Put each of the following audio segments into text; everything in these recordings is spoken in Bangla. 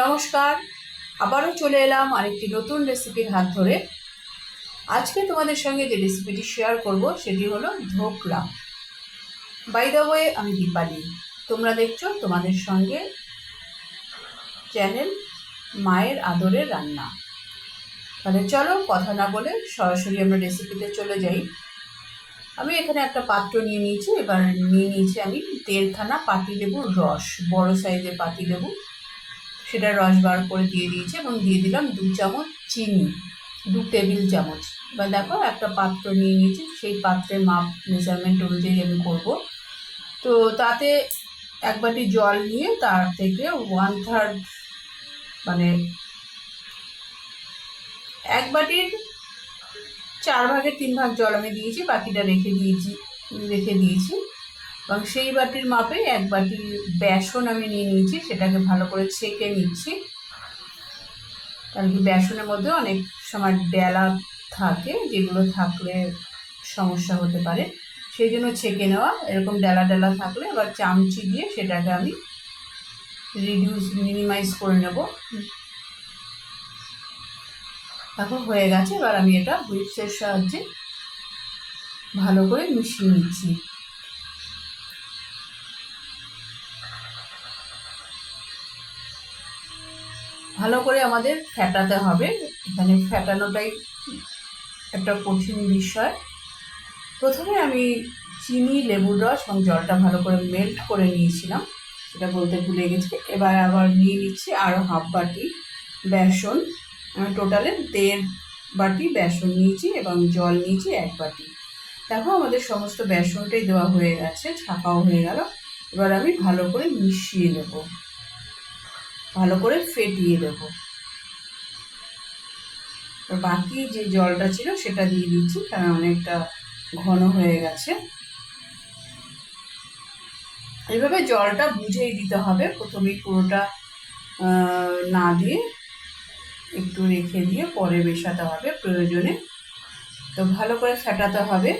নমস্কার, আবারও চলে এলাম আরেকটি নতুন রেসিপির হাত ধরে। আজকে তোমাদের সঙ্গে যে রেসিপিটি শেয়ার করব, সেটি হলো ধোকলা বাই দ্য ওয়ে আমি দীপালি। তোমরা দেখছ তোমাদের সঙ্গে চ্যানেল মায়ের আদরের রান্না। তাহলে চলো কথা না বলে সরাসরি আমরা রেসিপিতে চলে যাই। আমি এখানে একটা পাত্র নিয়ে নিয়েছি, এবার নিয়ে নিয়েছি আমি দেড়খানা পাতিলেবুর রস, বড় সাইজের পাতিলেবু। সেটা রস বার করে দিয়ে দিয়েছি এবং দিয়ে দিলাম দু চামচ চিনি, দু টেবিল চামচ। এবার দেখো একটা পাত্র নিয়ে নিয়েছি, সেই পাত্রে মাপ মেজারমেন্ট অনুযায়ী আমি করব। তো তাতে এক বাটি জল নিয়ে তার থেকে ওয়ান থার্ড মানে এক বাটির চার ভাগের তিন ভাগ জল আমি দিয়েছি, বাকিটা রেখে দিয়েছি রেখে দিয়েছি। এবং সেই বাটির মাপে এক বাটি বেসন আমি নিয়ে নিয়েছি, সেটাকে ভালো করে ছেঁকে নিচ্ছি। কারণ কি বেসনের মধ্যে অনেক সময় ডেলা থাকে, যেগুলো থাকলে সমস্যা হতে পারে। সেই জন্য ছেঁকে নেওয়া, এরকম ডেলা ডেলা থাকলে এবার চামচি দিয়ে সেটাকে আমি রিডিউস মিনিমাইজ করে নেব। এখন হয়ে গেছে। এবার আমি এটা হুইপসের সাহায্যে ভালো করে মিশিয়ে নিচ্ছি। ভালো করে আমাদের ফেটাতে হবে। এখানে ফেটানোটাই একটা কঠিন বিষয়। প্রথমে আমি চিনি লেবুর রস এবং জলটা ভালো করে মেল্ট করে নিয়েছিলাম। সেটা বলতে ভুলে গেছি। এবার আবার নিয়ে নিচ্ছি আরও হাফ বাটি বেসন। আমি টোটালে দেড় বাটি বেসন নিয়েছি এবং জল নিয়েছি এক বাটি। দেখো আমাদের সমস্ত বেসনটাই দেওয়া হয়ে গেছে ছাপাও হয়ে গেল। এবার আমি ভালো করে মিশিয়ে নেব। ভালো করে ফেটিয়ে দেব। বাকি যে জলটা ছিল সেটা দিয়ে দিচ্ছি, কারণ অনেকটা ঘন হয়ে গেছে। এইভাবে জলটা বুঝেই দিতে হবে। প্রথমেই পুরোটা না দিয়ে একটু রেখে দিয়ে পরে মেশাতে হবে প্রয়োজনে। তো ভালো করে ফেটাতে হবে।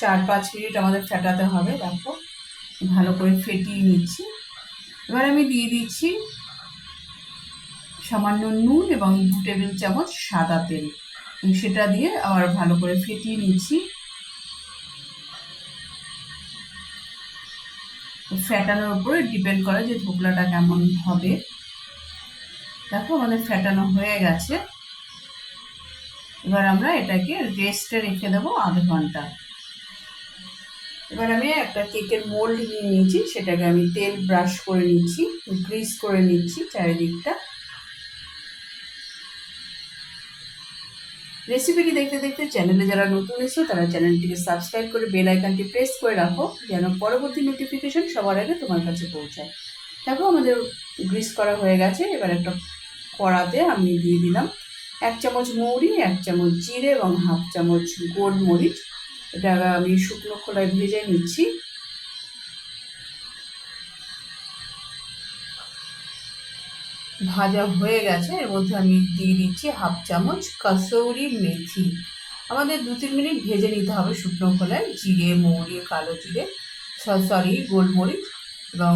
চার পাঁচ মিনিট আমাদের ফেটাতে হবে, দেখো। ভালো করে ফেটিয়ে নিচ্ছি। এবার আমি দিয়ে দিচ্ছি সামান্য নুন এবং দু টেবিল চামচ সাদা তেল। সেটা দিয়ে আবার ভালো করে ফেটিয়ে নিচ্ছি। ফ্যাটানোর উপরে ডিপেন্ড করে যে ধোকলাটা কেমন হবে। দেখো আমাদের ফ্যাটানো হয়ে গেছে। এবার আমরা এটাকে রেস্টে রেখে দেবো আধ ঘণ্টা। এবার আমি একটা কেকের মোল্ড নিয়ে নিয়েছি। সেটাকে আমি তেল ব্রাশ করে নিচ্ছি, গ্রিস করে নিচ্ছি চারিদিকটা। রেসিপিটি দেখতে দেখতে চ্যানেলে যারা নতুন এসেছ, তারা চ্যানেলটিকে সাবস্ক্রাইব করে বেল আইকনটি প্রেস করে রাখো, যেন পরবর্তী নোটিফিকেশন সবার আগে তোমার কাছে পৌঁছায়। দেখো, আমাদের গ্রিস করা হয়ে গেছে। এবার একটা কড়াতে আমি দিয়ে দিলাম এক চামচ মৌরি, এক চামচ জিরে এবং হাফ চামচ গোলমরিচ। এটা আমি শুকনো খোলায় ভেজে নিচ্ছি। ভাজা হয়ে গেছে। এর মধ্যে আমি দিয়ে দিচ্ছি হাফ চামচ কাসৌরি মেথি। আমাদের দু তিন মিনিট ভেজে নিতে হবে শুকনো খোলায় জিরে, মৌরি, কালো জিরে সরি, গোলমরিচ এবং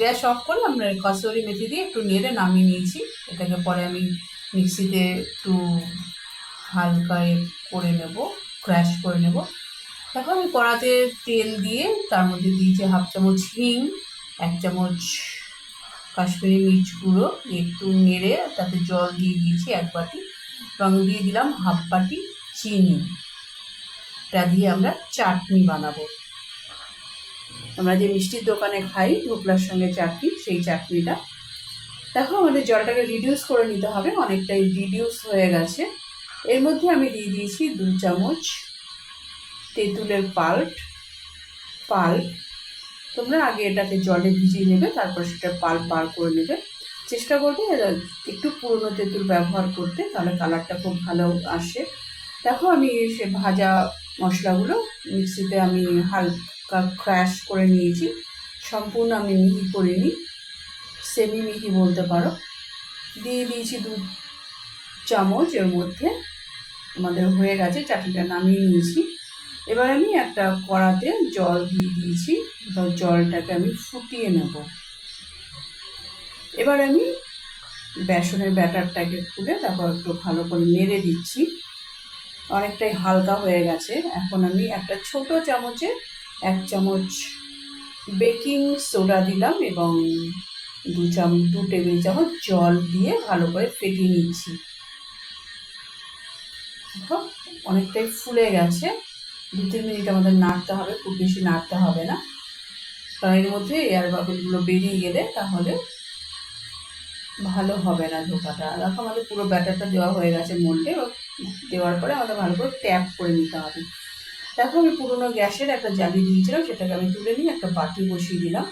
গ্যাস অফ করে আমরা কসুরি মেথি দিয়ে একটু নেড়ে নামিয়ে নিয়েছি। এটাকে পরে আমি মিক্সিতে একটু হালকা করে নেব ক্র্যাশ করে নেব। দেখো আমি কড়াতে তেল দিয়ে তার মধ্যে দিয়েছি হাফ চামচ হিং, এক চামচ কাশ্মীরি মির্চ গুঁড়ো একটু নেড়ে তাতে জল দিয়ে দিয়েছি এক বাটি। এবং দিয়ে দিলাম হাফ বাটি চিনি। তা দিয়ে আমরা চাটনি বানাবো। আমরা যে মিষ্টির দোকানে খাই ধোকলার সঙ্গে চাটনি, সেই চাটনিটা। দেখো, আমাদের জলটাকে রিডিউস করে নিতে হবে, অনেকটাই রিডিউস হয়ে গেছে। এর মধ্যে আমি দিয়ে দিয়েছি দু চামচ তেঁতুলের পাল্প পাল্প তোমরা আগে এটাকে জলে ভিজিয়ে নেবে, তারপর সেটা পাল্প বার করে নেবে। চেষ্টা করবে একটু পুরনো তেঁতুল ব্যবহার করতে, তাহলে কালারটা খুব ভালো আসে। দেখো আমি সে ভাজা মশলাগুলো মিক্সিতে আমি হালকা ক্র্যাশ করে নিয়েছি। সম্পূর্ণ আমি মিহি করিনি সেমি মিহি বলতে পারো। দিয়ে দিয়েছি দু চামচ এর মধ্যে, আমাদের হয়ে গেছে, চাটনিটা নামিয়ে নিয়েছি। এবার আমি একটা কড়াতে জল দিয়ে দিয়েছি এবার জলটাকে আমি ফুটিয়ে নেব। এবার আমি বেসনের ব্যাটারটাকে খুলে তারপর একটু ভালো করে নেড়ে দিচ্ছি। অনেকটাই হালকা হয়ে গেছে। এখন আমি একটা ছোট চামচে এক চামচ বেকিং সোডা দিলাম এবং দু চামচ দু টেবিল চামচ জল দিয়ে ভালো করে ফেটিয়ে নিচ্ছি। অনেকটাই ফুলে গেছে। দু তিন মিনিট আমাদের নাড়তে হবে, খুব বেশি নাড়তে হবে না। কারণ এর মধ্যে এয়ার বাবলগুলো বেরিয়ে গেলে তাহলে ভালো হবে না ধোকাটা। দেখো আমাদের পুরো ব্যাটারটা দেওয়া হয়ে গেছে মোল্ডে দেওয়ার পরে আমাদের ভালো করে ট্যাপ করে নিতে হবে। দেখো আমি পুরোনো গ্যাসের একটা জালি দিয়েছিলাম, সেটাকে আমি তুলে নিয়ে একটা বাটি বসিয়ে দিলাম।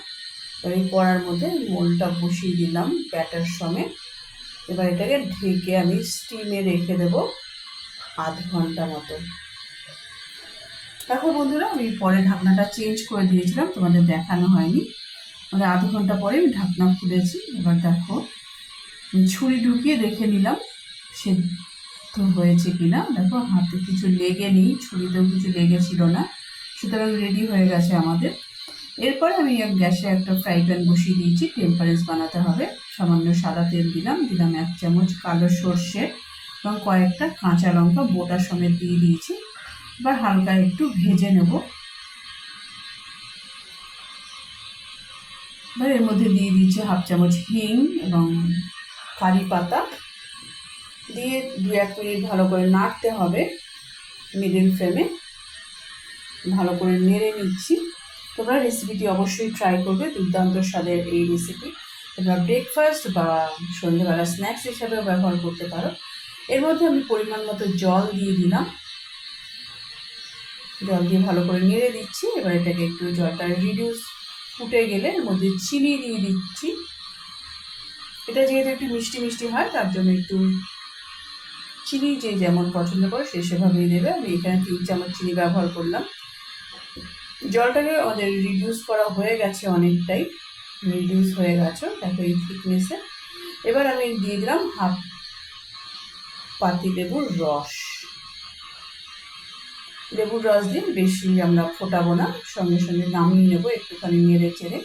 এবার এই কড়ার মধ্যে মোলটা বসিয়ে দিলাম ব্যাটার সমেত এবার এটাকে ঢেকে আমি স্টিমে রেখে দেবো আধ ঘণ্টা মতো। বন্ধুরা, আমি পরে ঢাকনাটা চেঞ্জ করে দিয়েছিলাম, তোমাদের দেখানো হয়নি। মানে আধ ঘণ্টা পরে আমি ঢাকনা খুলেছি। এবার দেখো ছুরি ঢুকিয়ে দেখে নিলাম, সেদ্ধ হয়েছে কিনা। দেখো, হাতে কিছু লেগে নেই, ছুরিতেও কিছু লেগেছিল না। সুতরাং রেডি হয়ে গেছে আমাদের। এরপরে আমি গ্যাসে একটা ফ্রাই প্যান বসিয়ে দিয়েছি। টেম্পারেন্স বানাতে হবে। সামান্য সাদা তেল দিলাম। দিলাম এক চামচ কালো সর্ষে এবং কয়েকটা কাঁচা লঙ্কা বোটা সমেত দিয়ে দিয়েছি। এবার হালকা একটু ভেজে নেব। এবার এর মধ্যে দিয়ে দিচ্ছি হাফ চামচ হিং এবং কারি পাতা। দিয়ে দু এক মিনিট ভালো করে নাড়তে হবে মিডিল ফ্লেমে। ভালো করে নেড়ে নিচ্ছি। তোমরা রেসিপিটি অবশ্যই ট্রাই করবে, দুর্দান্ত স্বাদের এই রেসিপি তোমরা ব্রেকফাস্ট বা সন্ধ্যেবেলা স্ন্যাক্স হিসাবেও ব্যবহার করতে পারো। এর মধ্যে আমি পরিমাণ মতো জল দিয়ে দিলাম। জল দিয়ে ভালো করে নেড়ে দিচ্ছি। এবার এটাকে একটু জলটা রিডিউস ফুটে গেলে এর মধ্যে চিনি দিয়ে দিচ্ছি। এটা যেহেতু একটু মিষ্টি মিষ্টি হয়, তার জন্য একটু চিনি যে যেমন পছন্দ করে সে সেভাবেই দেবে। আমি এখানে তিন চামচ চিনি ব্যবহার করলাম। জলটাকে আমাদের রিডিউস করা হয়ে গেছে অনেকটাই। রিডিউস হয়ে গেছে, দেখো এই থিকনেসে এবার আমি দিয়ে দিলাম হাফ পাতি লেবুর রস। লেবুর রস দিয়ে বেশি আমরা ফোটাবো না, সঙ্গে সঙ্গে নামিয়ে নেব, একটুখানি নেড়ে চেড়ে।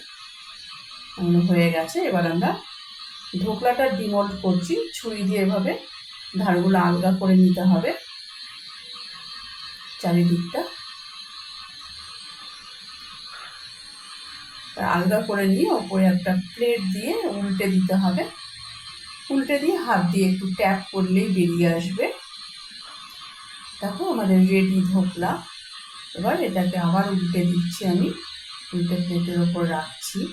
হয়ে গেছে, এবার আমরা ঢোকলাটা ডিমোল্ড করছি, ছুরি দিয়ে এভাবে ধারগুলো আলগা করে নিতে হবে চারিদিকটা। আলগা করে নিয়ে ওপরে একটা প্লেট দিয়ে উল্টে দিতে হবে। উল্টে দিয়ে হাত দিয়ে একটু ট্যাপ করলেই বেরিয়ে আসবে। আমাদের রেডি ধোকলা। এবার এটাকে আবার উল্টে দিচ্ছি আমি। উল্টে প্লেটের ওপর রাখছি।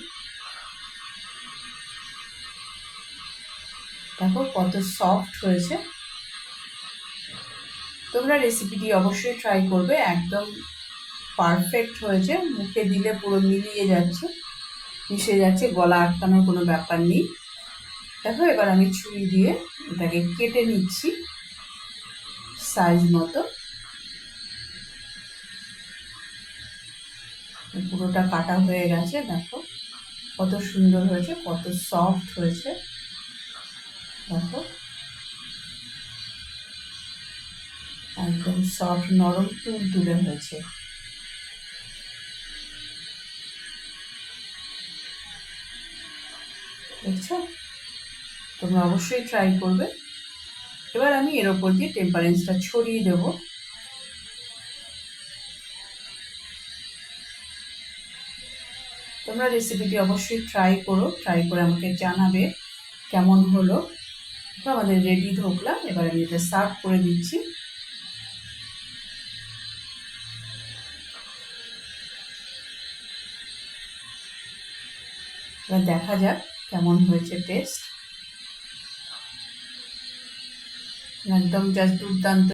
দেখো কত সফট হয়েছে। তোমরা রেসিপিটি অবশ্যই ট্রাই করবে। একদম পারফেক্ট হয়েছে। মুখে দিলে পুরো মিলিয়ে যাচ্ছে। মিশে যাচ্ছে, গলা আটকানোর কোনো ব্যাপার নেই। দেখো, এবার আমি ছুরি দিয়ে এটাকে কেটে নিচ্ছি। সাইজ মতো। পুরোটা কাটা হয়ে গেছে, দেখো। কত সুন্দর হয়েছে, কত সফট হয়েছে। দেখো। একদম সফট নরম তুল তুলে হয়েছে। দেখছ? তোমরা অবশ্যই ট্রাই করবে। এবার আমি এর ওপর দিয়ে টেম্পারেন্সটা ছড়িয়ে দেব। তোমরা রেসিপিটি অবশ্যই ট্রাই করো ট্রাই করে আমাকে জানাবে কেমন হলো। তো আমাদের রেডি ধোকলা, এবার আমি এটা সার্ভ করে দিচ্ছি। এবার দেখা যাক কেমন হয়েছে টেস্ট একদম জাস্ট দুর্দান্ত